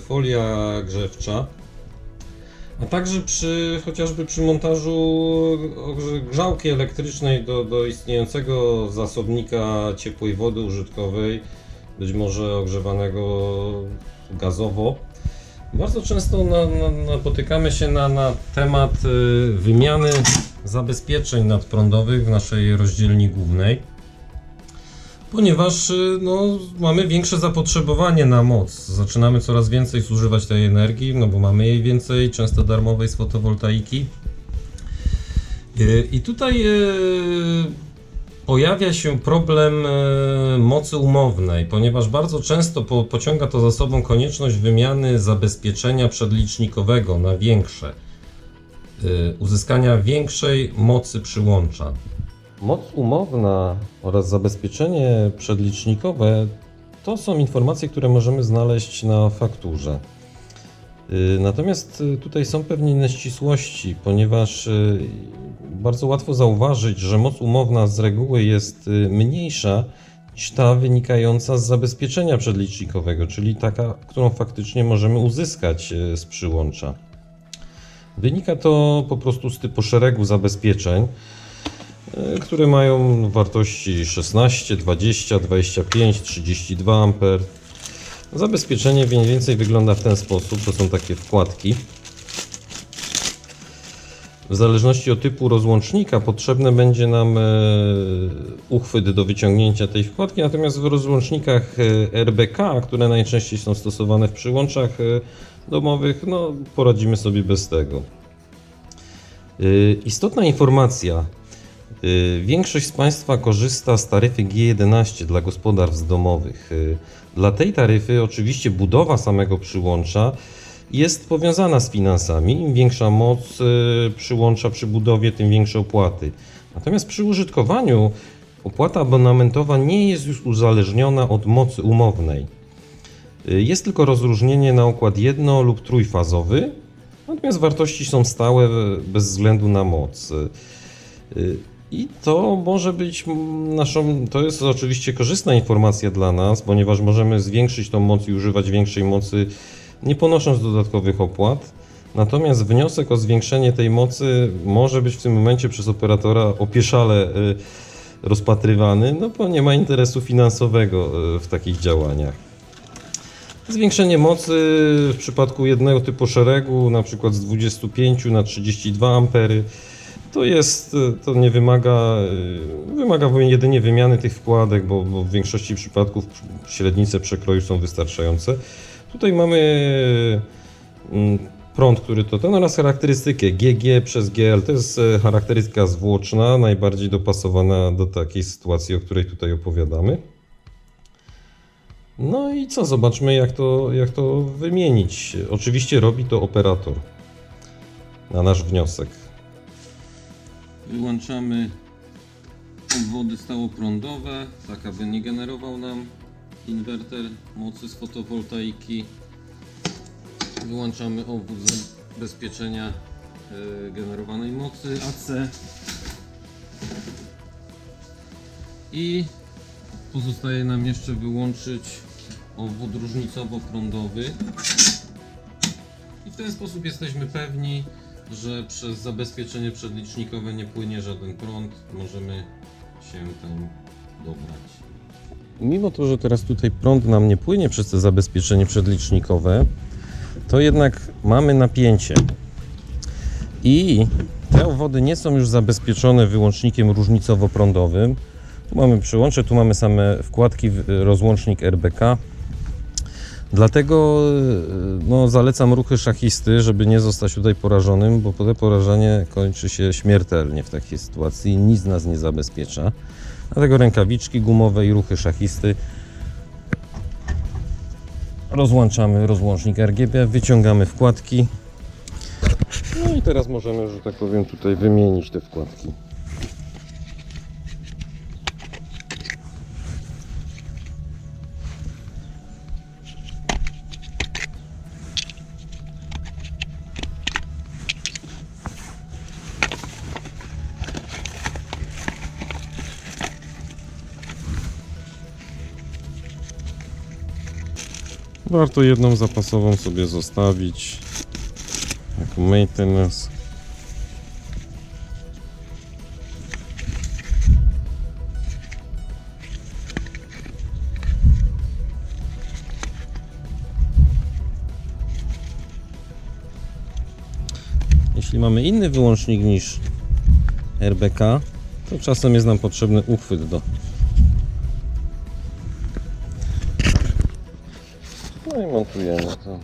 folia grzewcza. A także przy, chociażby przy montażu grzałki elektrycznej do, do istniejącego zasobnika ciepłej wody użytkowej, być może ogrzewanego gazowo. Bardzo często na, na, napotykamy się na, na temat y, wymiany zabezpieczeń nadprądowych w naszej rozdzielni głównej, ponieważ y, no, mamy większe zapotrzebowanie na moc. Zaczynamy coraz więcej zużywać tej energii, no bo mamy jej więcej, często darmowej z fotowoltaiki. Y, I tutaj y, pojawia się problem mocy umownej, ponieważ bardzo często po, pociąga to za sobą konieczność wymiany zabezpieczenia przedlicznikowego na większe, uzyskania większej mocy przyłącza. Moc umowna oraz zabezpieczenie przedlicznikowe to są informacje, które możemy znaleźć na fakturze. Y, Natomiast y, tutaj są pewne nieścisłości, ponieważ y, bardzo łatwo zauważyć, że moc umowna z reguły jest mniejsza niż ta wynikająca z zabezpieczenia przedlicznikowego, czyli taka, którą faktycznie możemy uzyskać z przyłącza. Wynika to po prostu z typu szeregu zabezpieczeń, które mają wartości 16, 20, 25, 32 A. Zabezpieczenie mniej więcej wygląda w ten sposób. To są takie wkładki. W zależności od typu rozłącznika potrzebny będzie nam e, uchwyt do wyciągnięcia tej wkładki, natomiast w rozłącznikach e, RBK, które najczęściej są stosowane w przyłączach e, domowych, no poradzimy sobie bez tego. E, Istotna informacja. E, Większość z Państwa korzysta z taryfy G11 dla gospodarstw domowych. E, Dla tej taryfy oczywiście budowa samego przyłącza jest powiązana z finansami. Im większa moc y, przyłącza przy budowie, tym większe opłaty. Natomiast przy użytkowaniu opłata abonamentowa nie jest już uzależniona od mocy umownej. Y, Jest tylko rozróżnienie na układ jedno- lub trójfazowy, natomiast wartości są stałe y, bez względu na moc. I to może być naszą, to jest oczywiście korzystna informacja dla nas, ponieważ możemy zwiększyć tą moc i używać większej mocy nie ponosząc dodatkowych opłat. Natomiast wniosek o zwiększenie tej mocy może być w tym momencie przez operatora opieszale y, rozpatrywany, no bo nie ma interesu finansowego y, w takich działaniach. Zwiększenie mocy w przypadku jednego typu szeregu, na przykład z 25 na 32 ampery, to jest, y, to nie wymaga, y, wymaga jedynie wymiany tych wkładek, bo, bo w większości przypadków średnice przekroju są wystarczające. Tutaj mamy mm, prąd, który to ten oraz charakterystykę GG przez GL. To jest e, charakterystyka zwłoczna, najbardziej dopasowana do takiej sytuacji, o której tutaj opowiadamy. No i co, zobaczmy jak to, jak to wymienić. Oczywiście robi to operator na nasz wniosek. Wyłączamy obwody stałoprądowe, tak aby nie generował nam inwerter mocy z fotowoltaiki. Wyłączamy obwód zabezpieczenia e, generowanej mocy AC. I pozostaje nam jeszcze wyłączyć obwód różnicowo-prądowy. I w ten sposób jesteśmy pewni, że przez zabezpieczenie przedlicznikowe nie płynie żaden prąd. Możemy się tam dobrać. Mimo to, że teraz tutaj prąd nam nie płynie przez to zabezpieczenie przedlicznikowe, to jednak mamy napięcie. I te obwody nie są już zabezpieczone wyłącznikiem różnicowo-prądowym. Tu mamy przyłącze, tu mamy same wkładki, w- rozłącznik RBK. Dlatego y, no, zalecam ruchy szachisty, żeby nie zostać tutaj porażonym, bo potem porażenie kończy się śmiertelnie w takiej sytuacji. Nic nas nie zabezpiecza. Dlatego rękawiczki gumowe i ruchy szachisty. Rozłączamy rozłącznik RGB, wyciągamy wkładki. No i teraz możemy, że tak powiem, tutaj wymienić te wkładki. Warto jedną zapasową sobie zostawić jako maintenance. Jeśli mamy inny wyłącznik niż RBK, to czasem jest nam potrzebny uchwyt do No i montujemy to.